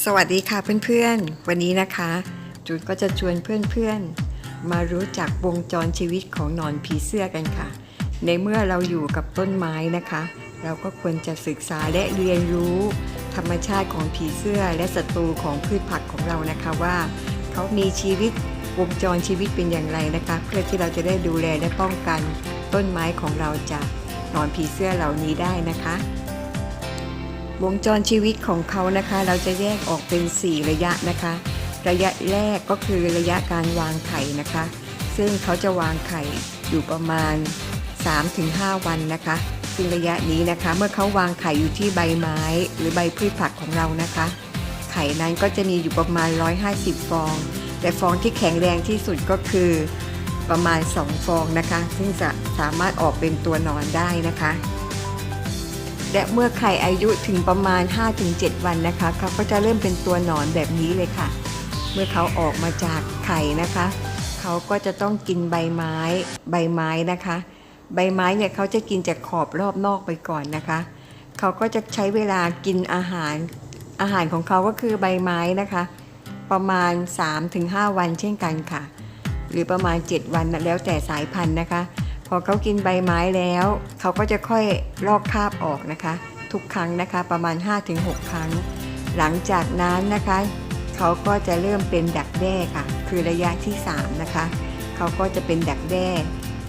สวัสดีค่ะเพื่อนๆ วันนี้นะคะ จูนก็จะชวนเพื่อนๆ มารู้จักวงจรชีวิตของหนอนผีเสื้อกันค่ะ ในเมื่อเราอยู่กับต้นไม้นะคะ เราก็ควรจะศึกษาและเรียนรู้ ธรรมชาติของผีเสื้อและศัตรูของพืชผักของเรานะคะว่า เขามีชีวิตวงจรชีวิตเป็นอย่างไรนะคะ เพื่อที่เราจะได้ดูแลและป้องกันต้นไม้ของเราจากหนอนผีเสื้อเหล่านี้ได้นะคะ วงจรชีวิตของเขานะคะ เราจะแยกออกเป็น 4 ระยะนะคะ ระยะแรกก็คือระยะการวางไข่นะคะ ซึ่งเขาจะวางไข่อยู่ประมาณ 3-5 วันนะคะ ซึ่งระยะนี้นะคะ เมื่อเขาวางไข่อยู่ที่ใบไม้ หรือใบพืชผักของเรานะคะ ไข่นั้นก็จะมีอยู่ประมาณ 150 ฟอง แต่ฟองที่แข็งแรงที่สุดก็คือประมาณ 2 ฟองนะคะ ซึ่งจะสามารถออกเป็นตัวนอนได้นะคะ และเมื่อไข่อายุถึงประมาณ 5-7 วันนะคะเขาก็จะเริ่มเป็นตัวหนอนแบบนี้เลยค่ะ เมื่อเขาออกมาจากไข่นะคะเขาก็จะต้องกินใบไม้ใบไม้นะคะ ใบไม้เนี่ยเขาจะกินจากขอบรอบนอกไปก่อนนะคะเขาก็จะใช้เวลากินอาหารอาหารของเขาก็คือใบไม้นะคะ ประมาณ 3-5 วันเช่นกันค่ะ หรือประมาณ 7 วันแล้วแต่สายพันธุ์นะคะ อเขากินใบไม้แล้ว เขาก็จะค่อยลอกคราบออกนะคะ ทุกครั้งนะคะประมาณ 5-6 ครั้ง หลังจากนั้นนะคะ เขาก็จะเริ่มเป็นดักแด้ค่ะ คือระยะที่ 3 นะคะ เขาก็จะเป็นดักแด้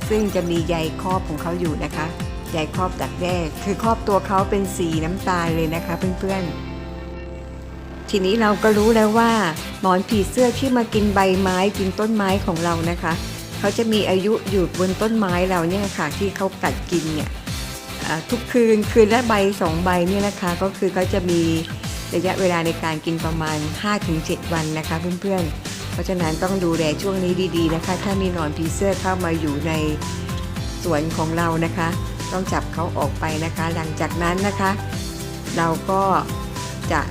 ซึ่งจะมีใยครอบของเขาอยู่นะคะใยครอบดักแด้ คือครอบตัวเขาเป็นสีน้ำตาลเลยนะคะเพื่อนๆทีนี้เราก็รู้แล้วว่าหนอนผีเสื้อที่มากินใบไม้กินต้นไม้ของเรานะคะ เขาจะมีอายุอยู่บนต้นไม้เราเนี่ยค่ะที่เขากัดกินเนี่ยทุกคืนคืนละใบสองใบเนี่ยนะคะ ก็คือเขาจะมีระยะเวลาในการกินประมาณ 5-7 วันนะคะเพื่อนๆ เพราะฉะนั้นต้องดูแลช่วงนี้ดีๆนะคะ ถ้ามีนอนผีเสื้อเข้ามาอยู่ในสวนของเรานะคะ ต้องจับเขาออกไปนะคะ หลังจากนั้นนะคะ เราก็จะ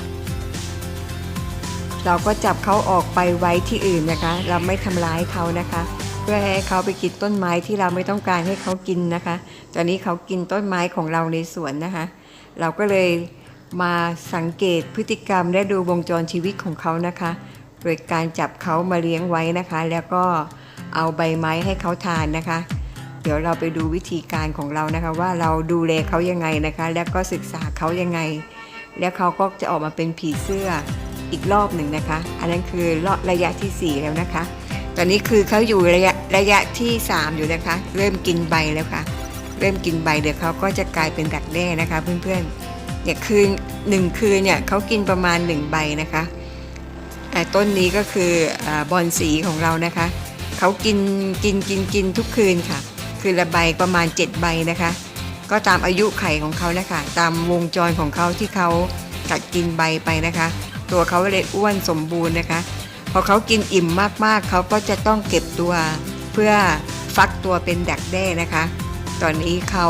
เราก็จับเขาออกไปไว้ที่อื่นนะคะ เราไม่ทำร้ายเขานะคะ เพื่อให้เขาไปกินต้นไม้ที่เราไม่ต้องการให้เขากินนะคะ ตอนนี้เขากินต้นไม้ของเราในสวนนะคะ เราก็เลยมาสังเกตพฤติกรรมและดูวงจรชีวิตของเขานะคะ โดยการจับเขามาเลี้ยงไว้นะคะ แล้วก็เอาใบไม้ให้เขาทานนะคะ เดี๋ยวเราไปดูวิธีการของเรานะคะ ว่าเราดูแลเขายังไงนะคะ แล้วก็ศึกษาเขายังไง แล้วเขาก็จะออกมาเป็นผีเสื้ออีกรอบหนึ่งนะคะ อันนั้นคือระยะที่ 4 แล้วนะคะ ตอนนี้คือเขาอยู่ระยะระยะที่ 3 อยู่นะคะ เริ่มกินใบแล้วค่ะ เริ่มกินใบเดี๋ยวเขาก็จะกลายเป็นดักแด้นะคะ เพื่อนๆเนี่ยคืนหนึ่งคืนเนี่ยเขากินประมาณ 1 ใบนะคะอ่ต้นนี้ก็คืออบอนสีของเรานะคะเขากินกินกินกินทุกคืนค่ะ คืนละใบประมาณ 7 ใบนะคะ ก็ตามอายุไข่ของเขานะคะ ตามวงจรของเขาที่เขากัดกินใบไปนะคะ ตัวเขาเลยอ้วนสมบูรณ์นะคะ พอเขากินอิ่มมากๆ เขาก็จะต้องเก็บตัวเพื่อฟักตัวเป็นดักแด้นะคะ ตอนนี้เขา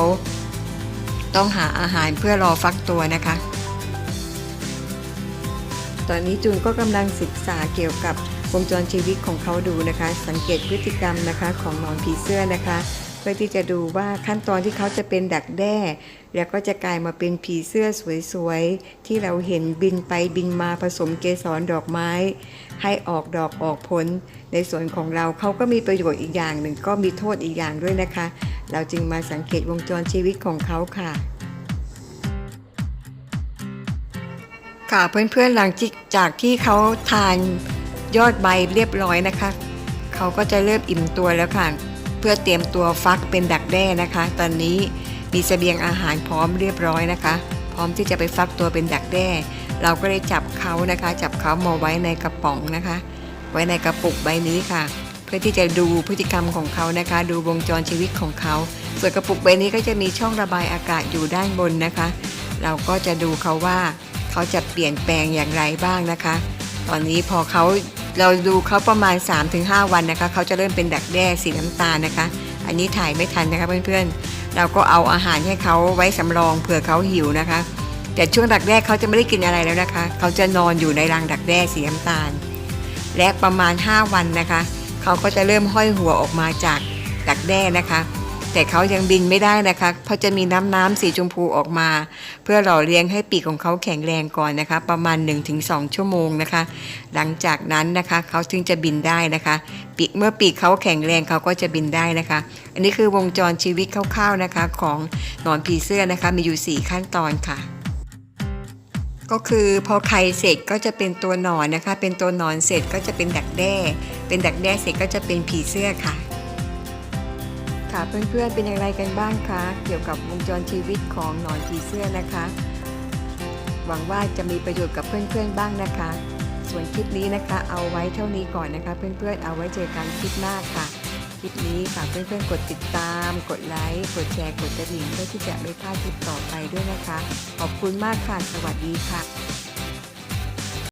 ต้องหาอาหารเพื่อรอฟักตัวนะคะ ตอนนี้จูนก็กำลังศึกษาเกี่ยวกับวงจรชีวิตของเขาดูนะคะ สังเกตพฤติกรรมนะคะของหนอนผีเสื้อนะคะ พื่อที่จะดูว่าขั้นตอนที่เขาจะเป็นดักแด้ แล้วก็จะกลายมาเป็นผีเสื้อสวยๆ ที่เราเห็นบินไปบินมาผสมเกสรดอกไม้ ให้ออกดอกออกผล ในส่วนของเราเขาก็มีประโยชน์อีกอย่างหนึ่งก็มีโทษอีกอย่างด้วยนะคะ เราจึงมาสังเกตวงจรชีวิตของเขาค่ะค่ะเพื่อนๆหลังจากที่เขาทานยอดใบเรียบร้อยนะคะ เขาก็จะเริ่มอิ่มตัวแล้วค่ะ เพื่อเตรียมตัวฟักเป็นดักแด้นะคะ ตอนนี้มีเสบียงอาหารพร้อมเรียบร้อยนะคะ พร้อมที่จะไปฟักตัวเป็นดักแด้ เราก็เลยจับเขานะคะ จับเขามาไว้ในกระป๋องนะคะ ไว้ในกระปุกใบนี้ค่ะ เพื่อที่จะดูพฤติกรรมของเขานะคะ ดูวงจรชีวิตของเขา ส่วนกระปุกใบนี้ก็จะมีช่องระบายอากาศอยู่ด้านบนนะคะ เราก็จะดูเขาว่า เขาจะเปลี่ยนแปลงอย่างไรบ้างนะคะ ตอนนี้พอเขา เราดูเขาประมาณ 3-5 วันนะคะเขาจะเริ่มเป็นดักแด้สีน้ำตาลนะคะ อันนี้ถ่ายไม่ทันนะคะเพื่อนๆ เราก็เอาอาหารให้เขาไว้สำรองเผื่อเขาหิวนะคะ แต่ช่วงดักแด้เขาจะไม่ได้กินอะไรแล้วนะคะ เขาจะนอนอยู่ในรังดักแด้สีน้ำตาล และประมาณ 5 วันนะคะ เขาก็จะเริ่มห้อยหัวออกมาจากดักแด้นะคะ แต่เขายังบินไม่ได้นะคะ เพราะจะมีน้ำน้ำสีชมพูออกมา เพื่อหล่อเลี้ยงให้ปีกของเขาแข็งแรงก่อนนะคะ ประมาณ 1-2 ชั่วโมงนะคะ หลังจากนั้นนะคะเขาถึงจะบินได้นะคะ ปีกเมื่อปีกเขาแข็งแรงเขาก็จะบินได้นะคะ อันนี้คือวงจรชีวิตคร่าวๆนะคะของหนอนผีเสื้อนะคะ มีอยู่ 4 ขั้นตอนค่ะก็คือพอไข่เสร็จก็จะเป็นตัวหนอนนะคะ เป็นตัวหนอนเสร็จก็จะเป็นดักแด้ เป็นดักแด้เสร็จก็จะเป็นผีเสื้อค่ะ ค่ะเพื่อนๆเป็นอย่างไรกันบ้างคะเกี่ยวกับวงจรชีวิตของหนอนผีเสื้อนะคะ หวังว่าจะมีประโยชน์กับเพื่อนๆบ้างนะคะ ส่วนคลิปนี้นะคะ เอาไว้เท่านี้ก่อนนะคะ เพื่อนๆเอาไว้เจอกันคลิปหน้าค่ะคลิปนี้ฝากเพื่อนๆกดติดตาม กดไลค์กดแชร์กดกระดิ่งเพื่อที่จะไม่พลาดคลิปต่อไปด้วยนะคะ ขอบคุณมากค่ะสวัสดีค่ะ